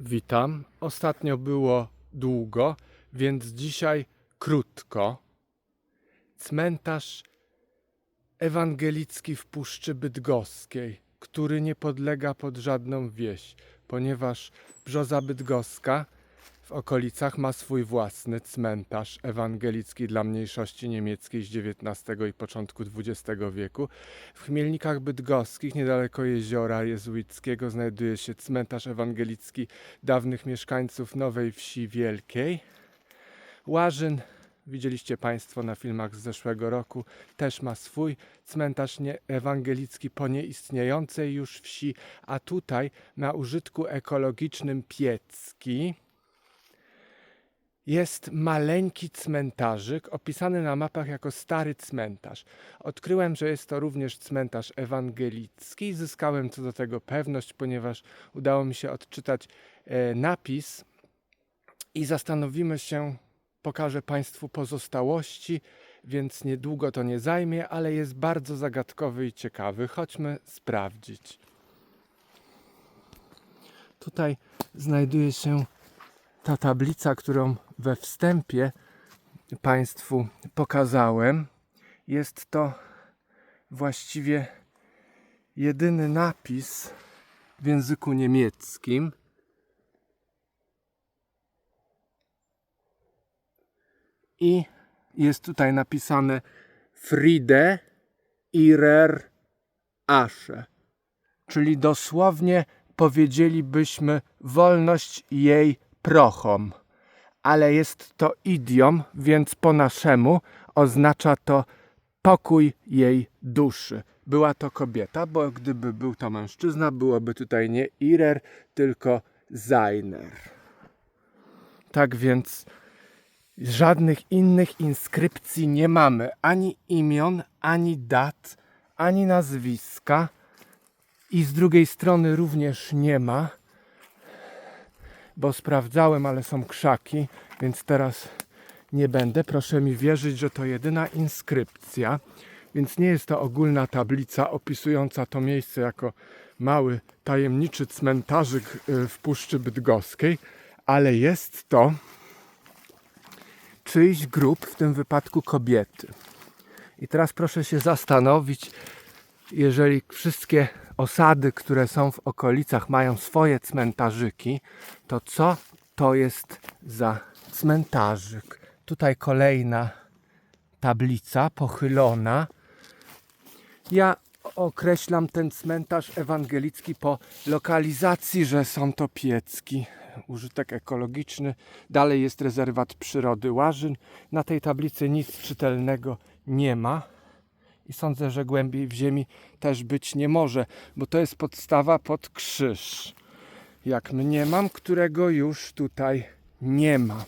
Witam. Ostatnio było długo, więc dzisiaj krótko. Cmentarz ewangelicki w Puszczy Bydgoskiej, który nie podlega pod żadną wieś, ponieważ Brzoza Bydgoska w okolicach ma swój własny cmentarz ewangelicki dla mniejszości niemieckiej z XIX i początku XX wieku. W Chmielnikach Bydgoskich, niedaleko jeziora jezuickiego, znajduje się cmentarz ewangelicki dawnych mieszkańców Nowej Wsi Wielkiej. Łażyn, widzieliście Państwo na filmach z zeszłego roku, też ma swój cmentarz ewangelicki po nieistniejącej już wsi, a tutaj na użytku ekologicznym Piecki jest maleńki cmentarzyk opisany na mapach jako stary cmentarz. Odkryłem, że jest to również cmentarz ewangelicki zyskałem co do tego pewność, ponieważ udało mi się odczytać e, napis i zastanowimy się, pokażę Państwu pozostałości, więc niedługo to nie zajmie, ale jest bardzo zagadkowy i ciekawy. Chodźmy sprawdzić. Tutaj znajduje się ta tablica, którą we wstępie Państwu pokazałem. Jest to właściwie jedyny napis w języku niemieckim. I jest tutaj napisane Friede ihrer Asche, czyli dosłownie powiedzielibyśmy wolność jej prochom. Ale jest to idiom, więc po naszemu oznacza to pokój jej duszy. Była to kobieta, bo gdyby był to mężczyzna, byłoby tutaj nie Irer, tylko Zainer. Tak więc żadnych innych inskrypcji nie mamy, ani imion, ani dat, ani nazwiska. I z drugiej strony również nie ma, bo sprawdzałem, ale są krzaki, więc teraz nie będę. Proszę mi wierzyć, że to jedyna inskrypcja, więc nie jest to ogólna tablica opisująca to miejsce jako mały, tajemniczy cmentarzyk y, w Puszczy Bydgoskiej, ale jest to czyjś grób, w tym wypadku kobiety. I teraz proszę się zastanowić, jeżeli wszystkie osady, które są w okolicach, mają swoje cmentarzyki, to co to jest za cmentarzyk? Tutaj kolejna tablica pochylona. Ja określam ten cmentarz ewangelicki po lokalizacji, że są to piecki. Użytek ekologiczny. Dalej jest rezerwat przyrody Łażyn. Na tej tablicy nic czytelnego nie ma i sądzę, że głębiej w ziemi też być nie może, bo to jest podstawa pod krzyż. Jak mniemam, którego już tutaj nie ma.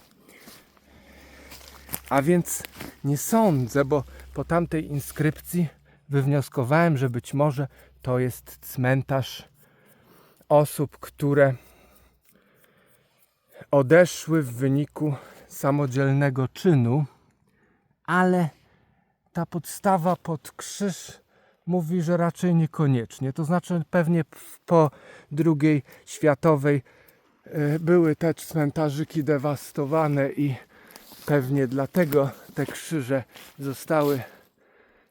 A więc nie sądzę, bo po tamtej inskrypcji wywnioskowałem, że być może to jest cmentarz osób, które odeszły w wyniku samodzielnego czynu, ale ta podstawa pod krzyż mówi, że raczej niekoniecznie. To znaczy pewnie po II światowej e, były te cmentarzyki dewastowane i pewnie dlatego te krzyże zostały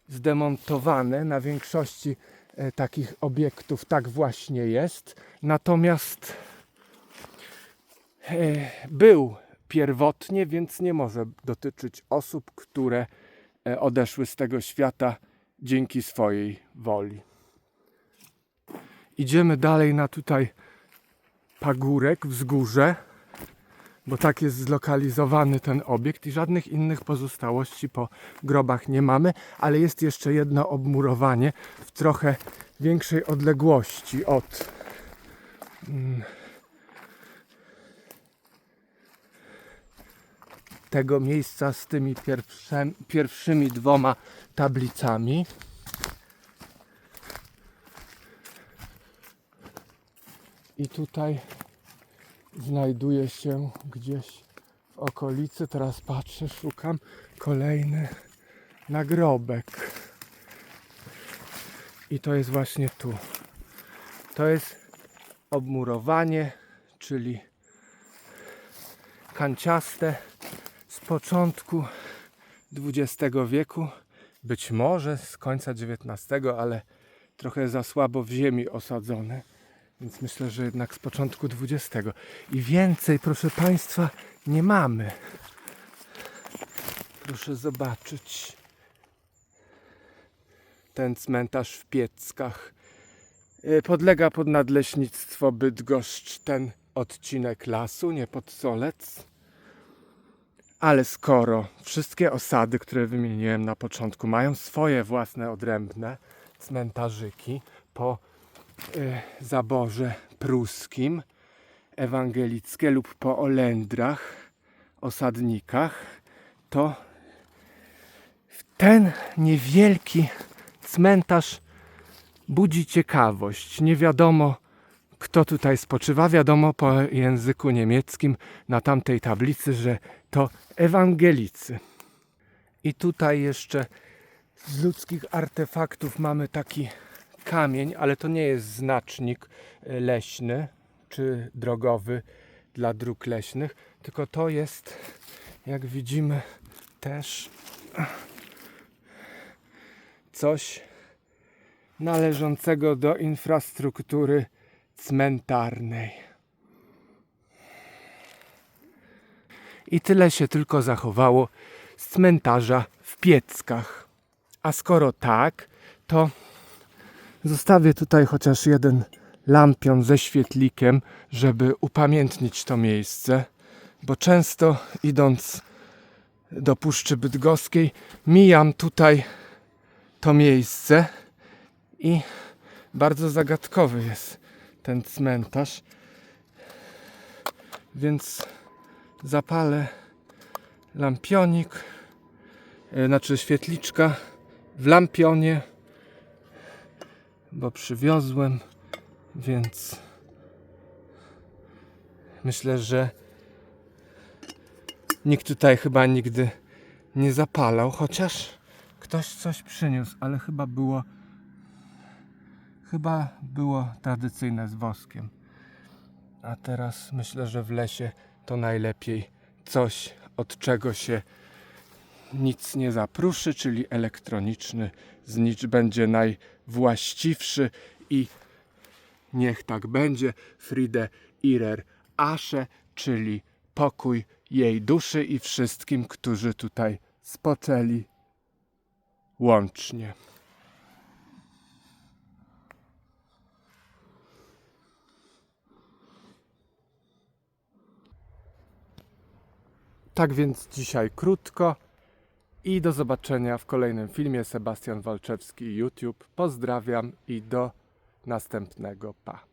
zdemontowane. Na większości e, takich obiektów tak właśnie jest. Natomiast e, był pierwotnie, więc nie może dotyczyć osób, które odeszły z tego świata dzięki swojej woli. Idziemy dalej na tutaj pagórek, wzgórze, bo tak jest zlokalizowany ten obiekt i żadnych innych pozostałości po grobach nie mamy, ale jest jeszcze jedno obmurowanie w trochę większej odległości od mm, tego miejsca z tymi pierwszymi dwoma tablicami. I tutaj znajduje się gdzieś w okolicy, teraz patrzę, szukam kolejny nagrobek. I to jest właśnie tu. To jest obmurowanie, czyli kanciaste początku XX wieku, być może z końca XIX, ale trochę za słabo w ziemi osadzone. Więc myślę, że jednak z początku XX. I więcej, proszę Państwa, nie mamy. Proszę zobaczyć ten cmentarz w Pieckach. Y, Podlega pod nadleśnictwo Bydgoszcz ten odcinek lasu, nie pod Solec. Ale skoro wszystkie osady, które wymieniłem na początku, mają swoje własne odrębne cmentarzyki po y, zaborze pruskim, ewangelickie lub po Olendrach, osadnikach, to ten niewielki cmentarz budzi ciekawość. Nie wiadomo, kto tutaj spoczywa. Wiadomo po języku niemieckim na tamtej tablicy, że to ewangelicy. I tutaj jeszcze z ludzkich artefaktów mamy taki kamień, ale to nie jest znacznik e, leśny czy drogowy dla dróg leśnych, tylko to jest, jak widzimy, też coś należącego do infrastruktury cmentarnej. I tyle się tylko zachowało z cmentarza w Pieckach. A skoro tak, to zostawię tutaj chociaż jeden lampion ze świetlikiem, żeby upamiętnić to miejsce, bo często idąc do Puszczy Bydgoskiej mijam tutaj to miejsce i bardzo zagadkowy jest ten cmentarz. Więc zapalę lampionik, e, znaczy świetliczka w lampionie, bo przywiozłem, więc myślę, że nikt tutaj chyba nigdy nie zapalał, chociaż ktoś coś przyniósł, ale chyba było chyba było tradycyjne z woskiem. A teraz myślę, że w lesie to najlepiej coś, od czego się nic nie zapruszy, czyli elektroniczny znicz będzie najwłaściwszy i niech tak będzie. Friede Irer Asche, czyli pokój jej duszy i wszystkim, którzy tutaj spoczęli łącznie. Tak więc dzisiaj krótko i do zobaczenia w kolejnym filmie. Sebastian Walczewski, YouTube. Pozdrawiam i do następnego. Pa.